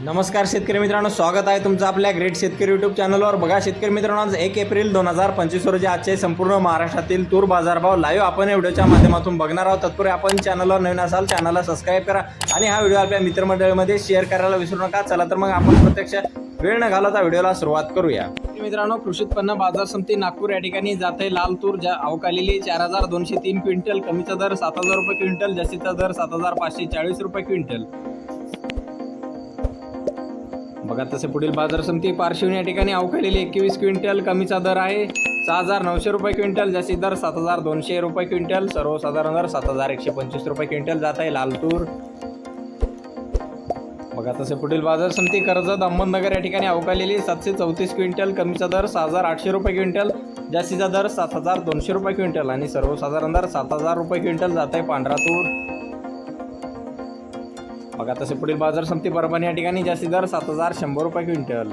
नमस्कार शेतकरी मित्रांनो स्वागत आहे तुमचं आपल्या ग्रेट शेतकरी यूट्यूब चॅनलवर बघा शेतकरी मित्रांनो आज एक एप्रिल दोन हजार पंचवीस रोजी आजचे संपूर्ण महाराष्ट्रातील तूर बाजारभाव लाईव्ह आपण या व्हिडिओच्या माध्यमातून बघणार आहोत. तत्पूर्वी आपण चॅनलवर नवीन असाल चॅनलला सबस्क्राईब करा आणि हा व्हिडिओ आपल्या मित्रमंडळीमध्ये शेअर करायला विसरू नका. चला तर मग आपण प्रत्यक्ष वेळ न घालवता व्हिडिओला सुरुवात करूया. मित्रांनो कृषी उत्पन्न बाजार समिती नागपूर या ठिकाणी जाते. लाल तूर ज्या अवकालेली चार हजार दोनशे तीन क्विंटल. कमीचा दर सात हजार रुपये क्विंटल जास्तीचा दर सात हजार पाचशे चाळीस रुपये क्विंटल. बघा तसे पुढील बाजार समिती पार्श्वनी या ठिकाणी अवकालेली एकवीस क्विंटल कमीचा दर आहे. सहा हजार नऊशे रुपये क्विंटल जास्तीत दर सात हजार दोनशे रुपये क्विंटल सर्वसाधारण दर सात हजार एकशे पंचवीस रुपये क्विंटल जात आहे लाल तूर बघा तसे पुढील बाजार समिती कर्जत अहमदनगर या ठिकाणी अवकालेली सातशे चौतीस क्विंटल कमीचा दर सहा हजार आठशे रुपये क्विंटल जास्तीचा दर सात हजार दोनशे रुपये क्विंटल आणि सर्वसाधारण दर सात हजार रुपये क्विंटल जात आहे पांढरा तूर. बघा आता पुढील बाजार समिती परभणी या ठिकाणी जास्तीत दर सात हजार शंभर रुपये क्विंटल.